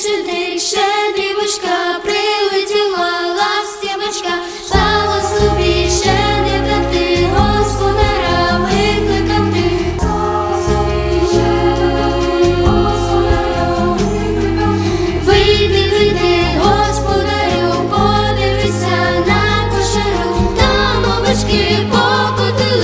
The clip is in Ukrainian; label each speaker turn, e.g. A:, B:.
A: щедрий, щедрівочка, прилетіла ластівочка, стала собі ще не дати, господаря викликав ти, вийди, вийди, господарю, подивися на кошару, там овечки покотили.